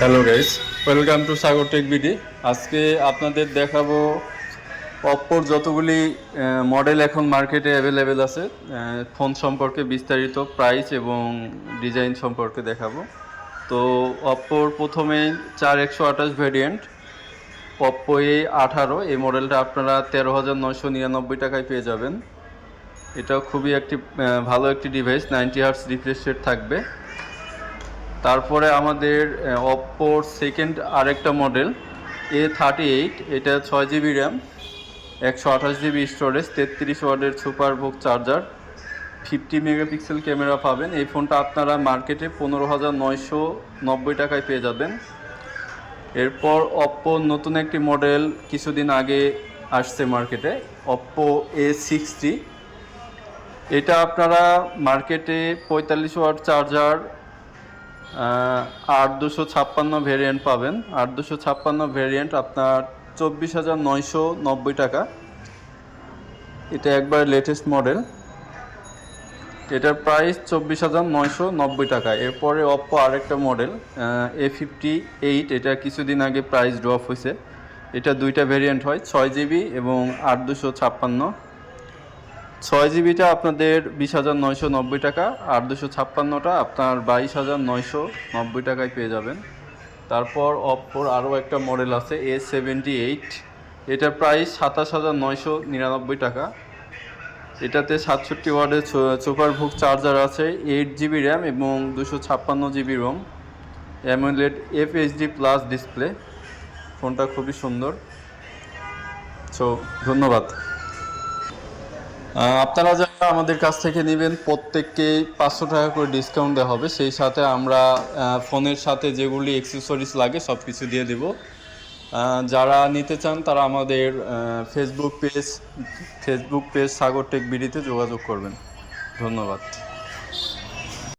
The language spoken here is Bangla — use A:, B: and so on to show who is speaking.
A: Hello guys welcome to Sagar tech BD আজকে আপনাদের দেখাবো অপ্পোর যতগুলি মডেল এখন মার্কেটে অ্যাভেলেবেল আছে। ফোন সম্পর্কে বিস্তারিত প্রাইস এবং ডিজাইন সম্পর্কে দেখাবো। তো অপ্পোর প্রথমে চার একশো আঠাশ ভ্যারিয়েন্ট অপ্পো এ আঠারো, এই মডেলটা আপনারা তেরো হাজার নয়শো নিরানব্বই টাকায় পেয়ে যাবেন। এটা খুবই একটি ভালো একটি device ninety hertz refresh rate থাকবে। তারপরে আমাদের অপ্পোর সেকেন্ড আরেকটা মডেল এ থার্টি এইট এটা ছয় জিবি র্যাম একশো আঠাশ জিবি স্টোরেজ তেত্রিশ ওয়ার্ডের সুপার বুক চার্জার ফিফটি মেগাপিক্সেল ক্যামেরা পাবেন। এই ফোনটা আপনারা মার্কেটে পনেরো হাজার নয়শো নব্বই টাকায় পেয়ে যাবেন। এরপর অপ্পো নতুন একটি মডেল কিছুদিন আগে আসছে মার্কেটে অপ্পো এ সিক্সটি এটা আপনারা মার্কেটে পঁয়তাল্লিশ ওয়াট চার্জার আট দুশো ছাপ্পান্ন ভেরিয়েন্ট পাবেন। আট দুশো ছাপ্পান্ন ভেরিয়েন্ট আপনার চব্বিশ হাজার নয়শো নব্বই টাকা। এটা একবার লেটেস্ট মডেল এটার প্রাইস চব্বিশ হাজার নয়শো নব্বই টাকা। এরপরে অপ্পো আরেকটা মডেল এ ফিফটি এইট এটা কিছুদিন আগে প্রাইস ড্রপ হয়েছে। এটা দুইটা ভেরিয়েন্ট হয়, ছয় জিবি এবং আট দুশো ছাপ্পান্ন। ছয় জিবিটা আপনাদের বিশ হাজার নয়শো নব্বই টাকা, আর দুশো ছাপ্পান্নটা আপনার বাইশ হাজার নয়শো নব্বই টাকায় পেয়ে যাবেন। তারপর অপ্পোর আরও একটা মডেল আছে এ সেভেন্টি এইট এটার প্রাইস সাতাশ হাজার নয়শো নিরানব্বই টাকা। এটাতে সাতষট্টি ওয়ার্ডের সুপার ভুক চার্জার আছে এইট জিবি র্যাম এবং দুশো ছাপ্পান্ন GB ROM AMOLED F HD plus display ফোনটা খুবই সুন্দর। সো ধন্যবাদ। আপনারা যারা আমাদের কাছ থেকে নেবেন প্রত্যেককে পাঁচশো টাকা করে ডিসকাউন্ট দেওয়া হবে। সেই সাথে আমরা ফোনের সাথে যেগুলি অ্যাক্সেসরিজ লাগে সব কিছু দিয়ে দেব। যারা নিতে চান তারা আমাদের Facebook page Facebook page Sagar tech বিডিতে যোগাযোগ করবেন। ধন্যবাদ।